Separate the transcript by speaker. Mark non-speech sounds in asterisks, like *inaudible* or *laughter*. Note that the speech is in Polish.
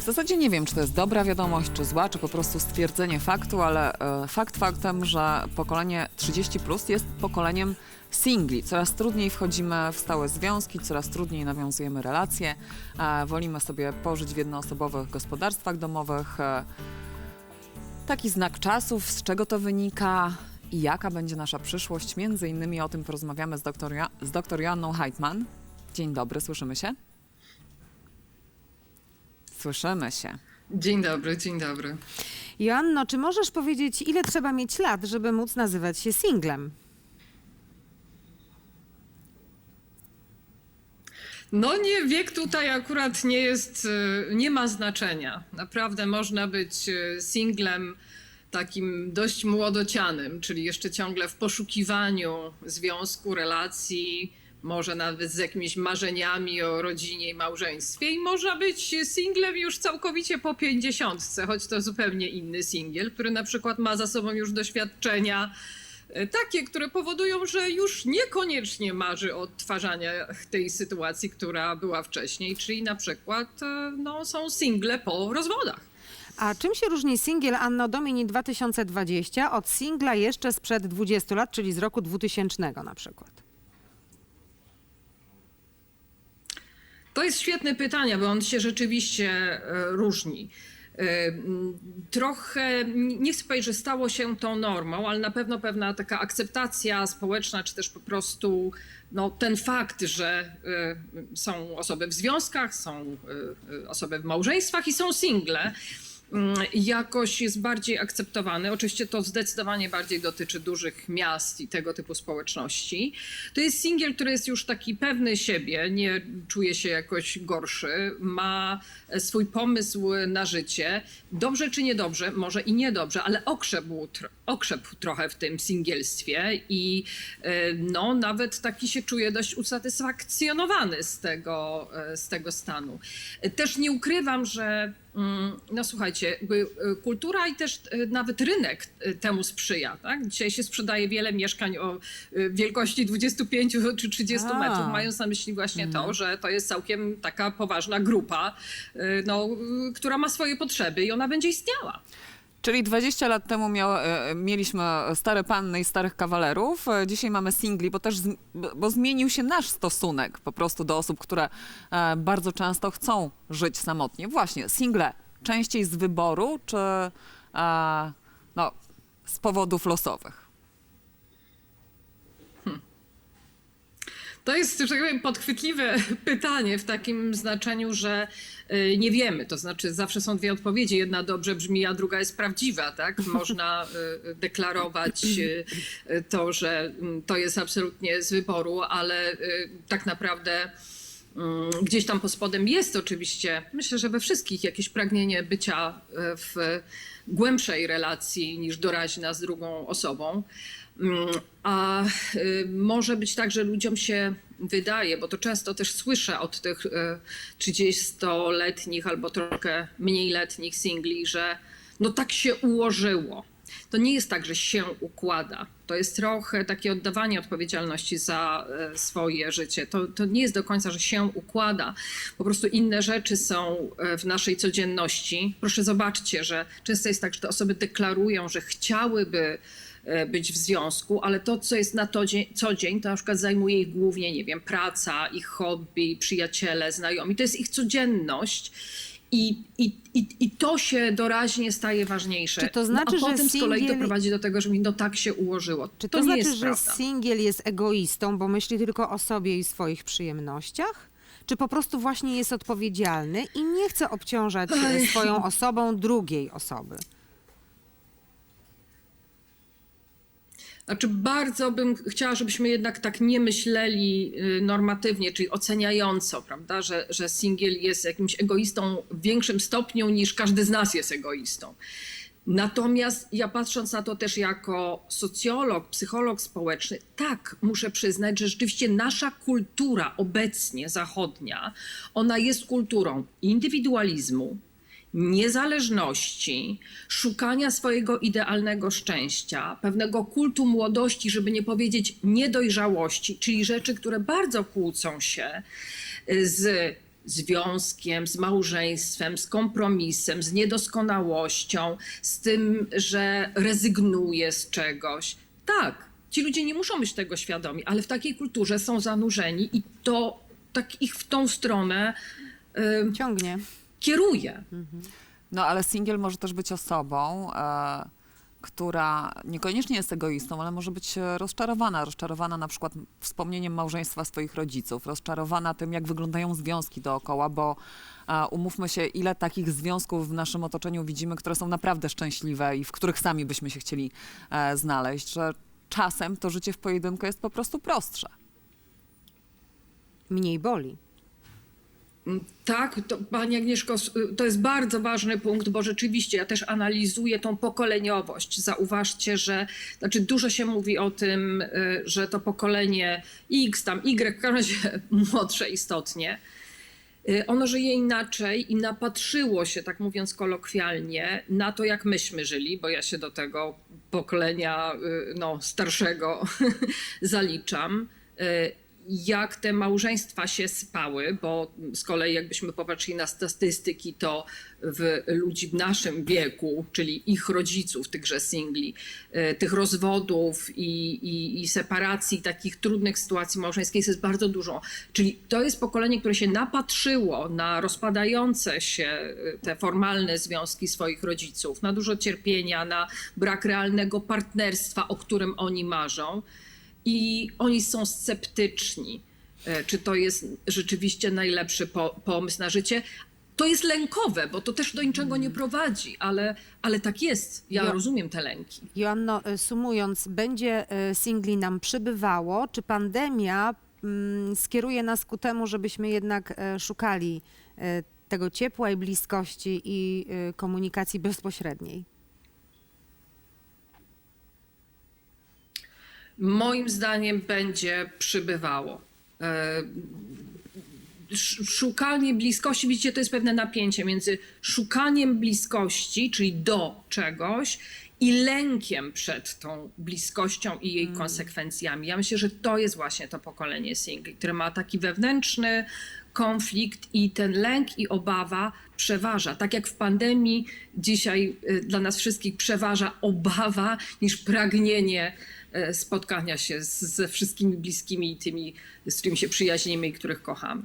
Speaker 1: W zasadzie nie wiem, czy to jest dobra wiadomość, czy zła, czy po prostu stwierdzenie faktu, ale e, fakt faktem, że pokolenie 30 plus jest pokoleniem singli. Coraz trudniej wchodzimy w stałe związki, coraz trudniej nawiązujemy relacje. E, wolimy sobie pożyć w jednoosobowych gospodarstwach domowych. E, taki znak czasów, z czego to wynika i jaka będzie nasza przyszłość. Między innymi o tym porozmawiamy z doktor, jo- z doktor Joanną Heitman. Dzień dobry, słyszymy się? Słyszymy się.
Speaker 2: Dzień dobry, dzień dobry.
Speaker 3: Joanno, czy możesz powiedzieć, ile trzeba mieć lat, żeby móc nazywać się singlem?
Speaker 2: No nie, wiek tutaj akurat nie jest, e, nie ma znaczenia. Naprawdę można być e, singlem takim dość młodocianym, czyli jeszcze ciągle w poszukiwaniu związku, relacji, może nawet z jakimiś marzeniami o rodzinie i małżeństwie. I można być singlem już całkowicie po pięćdziesiątce, choć to zupełnie inny singiel, który na przykład ma za sobą już doświadczenia e, takie, które powodują, że już niekoniecznie marzy o odtwarzaniu tej sytuacji, która była wcześniej, czyli na przykład e, no, są single po rozwodach.
Speaker 3: A czym się różni singiel Anno Domini 2020 od singla jeszcze sprzed 20 lat, czyli z roku 2000 na przykład?
Speaker 2: To jest świetne pytanie, bo on się rzeczywiście e, różni. E, Trochę, nie chcę powiedzieć, że stało się to normą, ale na pewno pewna taka akceptacja społeczna, czy też po prostu no, ten fakt, że e, są osoby w związkach, są osoby w małżeństwach i są single, jakoś jest bardziej akceptowany. Oczywiście to zdecydowanie bardziej dotyczy dużych miast i tego typu społeczności. To jest singiel, który jest już taki pewny siebie, nie czuje się jakoś gorszy, ma swój pomysł na życie. Dobrze czy niedobrze, może i niedobrze, ale okrzepł, okrzepł trochę w tym singielstwie i e, no, nawet taki się czuje dość usatysfakcjonowany z tego, e, z tego stanu. E, Też nie ukrywam, że mm, no słuchajcie, e, kultura i też e, nawet rynek e, temu sprzyja. Tak? Dzisiaj się sprzedaje wiele mieszkań o wielkości 25 czy 30
Speaker 3: A.
Speaker 2: metrów, mając na myśli właśnie to, że to jest całkiem taka poważna grupa, no, która ma swoje potrzeby i ona będzie istniała.
Speaker 1: Czyli 20 lat temu miał, e, mieliśmy stare panny i starych kawalerów. E, Dzisiaj mamy singli, bo też bo- zmienił się nasz stosunek po prostu do osób, które e, bardzo często chcą żyć samotnie. Właśnie, single częściej z wyboru, czy e, no, z powodów losowych?
Speaker 2: To jest, że tak powiem, podchwytliwe *laughs* pytanie w takim znaczeniu, że y, nie wiemy. To znaczy, zawsze są dwie odpowiedzi. Jedna dobrze brzmi, a druga jest prawdziwa. Tak? *laughs* Można y, deklarować y, to, że mm, to jest absolutnie z wyboru, ale tak naprawdę. Mm, Gdzieś tam pod spodem jest oczywiście, myślę, że we wszystkich jakieś pragnienie bycia y, w głębszej relacji niż doraźna z drugą osobą. Mm, A y, może być tak, że ludziom się wydaje, bo to często też słyszę od tych y, 30-letnich albo trochę mniej letnich singli, że no tak się ułożyło. To nie jest tak, że się układa. To jest trochę takie oddawanie odpowiedzialności za e, swoje życie. To, to nie jest do końca, że się układa. Po prostu inne rzeczy są e, w naszej codzienności. Proszę zobaczcie, że często jest tak, że te osoby deklarują, że chciałyby e, być w związku, ale to, co jest na to dzień, co dzień, to na przykład zajmuje ich głównie, nie wiem, praca, ich hobby, przyjaciele, znajomi. To jest ich codzienność. I, i, i, I to się doraźnie staje ważniejsze.
Speaker 3: Czy to znaczy,
Speaker 2: no, a
Speaker 3: że
Speaker 2: potem z kolei
Speaker 3: singiel-
Speaker 2: doprowadzi do tego, że mi no tak się ułożyło.
Speaker 3: Czy
Speaker 2: to,
Speaker 3: to,
Speaker 2: nie
Speaker 3: znaczy,
Speaker 2: jest
Speaker 3: że
Speaker 2: prawda.
Speaker 3: singiel jest egoistą, bo myśli tylko o sobie i swoich przyjemnościach? Czy po prostu właśnie jest odpowiedzialny i nie chce obciążać
Speaker 2: Ej.
Speaker 3: swoją osobą drugiej osoby?
Speaker 2: Znaczy bardzo bym chciała, żebyśmy jednak tak nie myśleli y, normatywnie, czyli oceniająco, prawda, że, że singiel jest jakimś egoistą w większym stopniu niż każdy z nas jest egoistą. Natomiast ja patrząc na to też jako socjolog, psycholog społeczny, tak, muszę przyznać, że rzeczywiście nasza kultura obecnie zachodnia, ona jest kulturą indywidualizmu, niezależności, szukania swojego idealnego szczęścia, pewnego kultu młodości, żeby nie powiedzieć niedojrzałości, czyli rzeczy, które bardzo kłócą się z związkiem, z małżeństwem, z kompromisem, z niedoskonałością, z tym, że rezygnuje z czegoś. Tak, ci ludzie nie muszą być tego świadomi, ale w takiej kulturze są zanurzeni i to tak ich w tą stronę y,
Speaker 3: Ciągnie.
Speaker 2: Kieruje.
Speaker 1: No ale singiel może też być osobą, e, która niekoniecznie jest egoistą, ale może być e, rozczarowana. Rozczarowana na przykład wspomnieniem małżeństwa swoich rodziców, rozczarowana tym, jak wyglądają związki dookoła, bo e, umówmy się, ile takich związków w naszym otoczeniu widzimy, które są naprawdę szczęśliwe i w których sami byśmy się chcieli e, znaleźć, że czasem to życie w pojedynku jest po prostu prostsze.
Speaker 3: Mniej boli.
Speaker 2: Tak, to, Pani Agnieszko, s- to jest bardzo ważny punkt, bo rzeczywiście ja też analizuję tą pokoleniowość. Zauważcie, że znaczy dużo się mówi o tym, y, że to pokolenie X, tam Y, w każdym razie *laughs* młodsze istotnie, y, ono żyje inaczej i napatrzyło się, tak mówiąc kolokwialnie, na to, jak myśmy żyli, bo ja się do tego pokolenia y, no, starszego *laughs* zaliczam. Jak te małżeństwa się spały, bo z kolei jakbyśmy popatrzyli na statystyki, to w ludzi w naszym wieku, czyli ich rodziców, tychże singli, y, tych rozwodów i, i, i separacji, takich trudnych sytuacji małżeńskich jest bardzo dużo. Czyli to jest pokolenie, które się napatrzyło na rozpadające się y, te formalne związki swoich rodziców, na dużo cierpienia, na brak realnego partnerstwa, o którym oni marzą. I oni są sceptyczni, e, czy to jest rzeczywiście najlepszy po, pomysł na życie. To jest lękowe, bo to też do niczego nie prowadzi, ale, ale tak jest. Ja
Speaker 3: Ja-
Speaker 2: rozumiem te lęki.
Speaker 3: Joanno, y, sumując, będzie y, singli nam przybywało, czy pandemia mm, skieruje nas ku temu, żebyśmy jednak szukali tego ciepła i bliskości i komunikacji bezpośredniej?
Speaker 2: Moim zdaniem będzie przybywało. E, sz- Szukanie bliskości, widzicie, to jest pewne napięcie między szukaniem bliskości, czyli do czegoś, i lękiem przed tą bliskością i jej konsekwencjami. Ja myślę, że to jest właśnie to pokolenie singli, które ma taki wewnętrzny konflikt i ten lęk i obawa przeważa. Tak jak w pandemii dzisiaj y, dla nas wszystkich przeważa obawa niż pragnienie spotkania się z, ze wszystkimi bliskimi tymi, z którymi się przyjaźnimy i których kochamy.